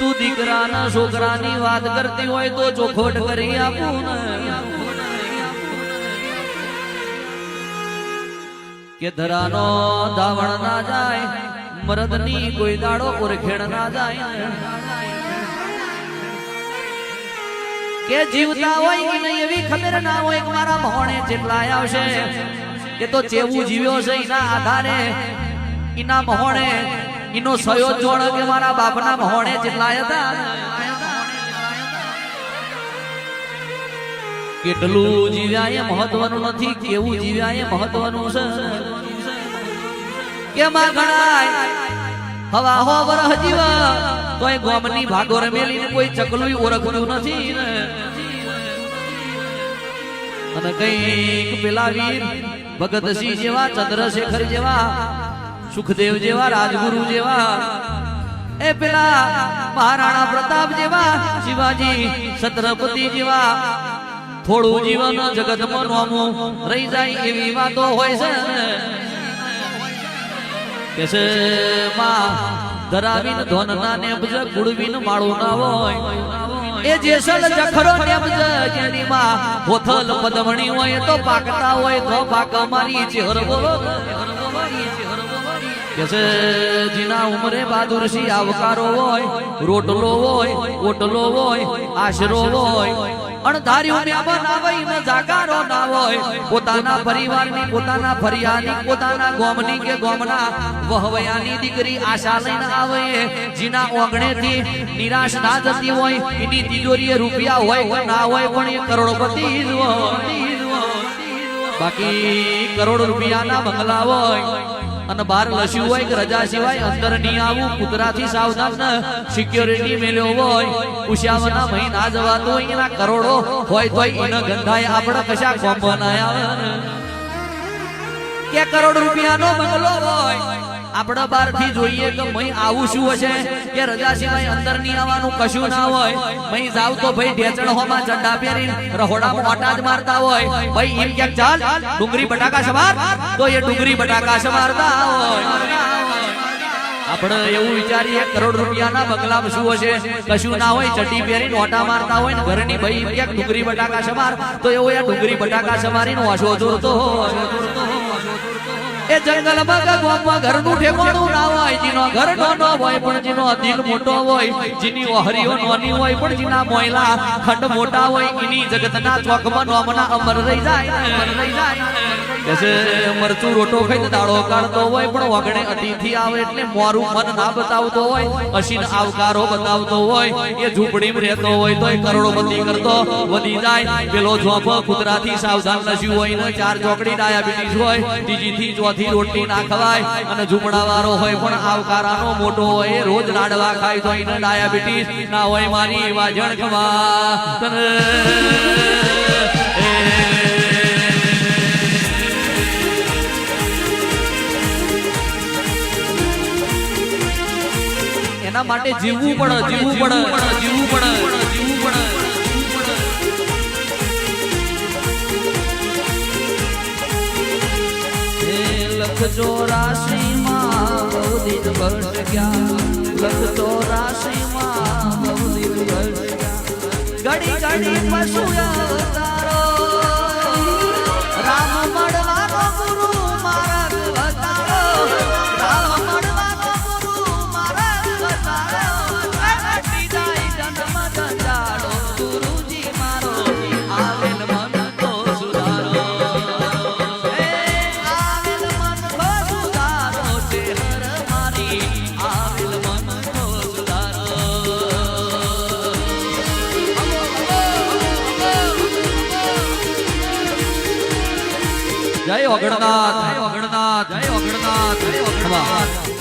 તું દીકરાના છોકરાની વાત કરતી હોય તો ચોખોટ કરી આપું ને. કે ધરાનો ધાવણ ના જાય, મરદની કોઈ દાડો ઓરખેડ ના જાય. કે જીવતા હોય કે નહીં એવી ખબર ના હોય મારા મોહણે જેટલા આવશે. કે તો ચેવું જીવ્યો છે એના આધારે. એના મોહણે એનો સયો જોડ કે મારા બાપના મોહણે જેટલા હતા. કેટલું જીવ્યા એ મહત્વનું નથી, કેવું જીવ્યા એ મહત્વનું છે? કે માં ગણાય? હવા હો વરહ જીવા, તોય ગોમની ભાગો રમેલી કોઈ ચકલું ઓળખતું નથી. અને કંઈક પેલા વીર ભગતસિંહ જેવા, ચંદ્રશેખર જેવા સુખદેવ જેવા, રાજગુરુ જેવા, એ પેલા મહારાણા પ્રતાપ જેવા, શિવાજી, છત્રપતિ જેવા, થોડું જીવન જગતમાં નોમું રહી જાય એવી વાતો હોય છે ને. કે છે, માં, ધરાવીને ધોનના નેબજ ગુડવીને માળું ના હોય એ જેસલ જખરો નેબજ જેની માં હોથલ પદમણી હોય તો પાકતા હોય તો પાક મારી ચેહર બોલો કે છે, જીના ઉમરે બહાદુરસી આવકારો હોય, રોટલો હોય, ઓટલો હોય, આશરો હોય અણધાર્યું પોતાના પરિવારની, પોતાના ફરિયાની પોતાના ગોમની કે ગોમના વહવયાની દીકરી આશા લઈને આવે, જીના ઓગણેથી નિરાશ ના જતી હોય, એની તિજોરીએ રૂપિયા હોય ના હોય, પણ એ કરોડપતિ બાકી કરોડ રૂપિયાના બંગલા હોય અને બહાર લસ્યું હોય કે રજા સિવાય અંદર નહીં આવું, કુતરાથી સાવધાન ને. સિક્યોરિટી મેલ્યો હોય ઉશ્યાવના મહિના જવાતો હોય, એના કરોડો હોય તો એને ગંધાય. આપણે કશા કોમ બનાયા કે કરોડ રૂપિયાનો બંગલો હોય? આપણે બહારથી જોઈએ કે મય આવું શું હશે? કે રજા સિવાય અંદરની આવવાનું, કશું ના હોય? મય જાવ તો ભાઈ ઢેચણ હોમાં ચંડા પહેરીને રહોડામાં ઓટા જ મારતા હોય. ભાઈ, એમ ક્યાંક ચાલ? ડુંગરી બટાકા સવાર તો એ ડુંગળી બટાકા સમારતા હોય. આપણે એવું વિચારીએ, કરોડ રૂપિયાના બંગલામાં શું હશે? કશું ના હોય, ચટી પહેરીને ઓટા મારતા હોય ને ઘરની ભાઈ ક્યાંક ડુંગળી બટાકા સમાર? તો એવો એ ડુંગરી બટાકા સવારીને ઓછો જોરતો હોય. એ જંગલમાં કે ઘરનું ઠેકાણું ના હોય, જીનો ઘર નાનો હોય, પણ જીનો દિલ મોટો હોય, જીની ઓહરીઓ નાની હોય, પણ જીના મોયલા ખંડ મોટા હોય, એની જગતના ચોકમાં નોમના અમર રહી જાય, અમર રહી જાય. બતાવતો હોય, અસીન આવકારો રહેતો હોય, તોય કરોડોપતિ કરતો વધી જાય. પેલો જોફ કૂતરાથી સાવધાન નસ્યું હોય ને ચાર ચોકડી ડાયાબિટીસ હોય ત્રીજી થી ચોથી રોટલી ના ખવાય અને ઝૂંપડા વાળો હોય પણ આવકારાનો મોટો હોય રોજ લાડવા ખાય તો એને ડાયાબિટીસ ના હોય મારી એવા ખવા એના માટે જીવવું પડે જીવવું પડે જીવવું પડે જીવવું પડે. લખ ચોરાશીમાં બહુ દિન ભટ ગયા. લખ ચોરાશીમાં બહુ દિન ભટ ગયા. ઘડી ઘડી પશુ અવતારો જય ઓગણનાથ. જય ઓગણનાથ. જય ઓગણનાથ. જય ઓગણનાથ.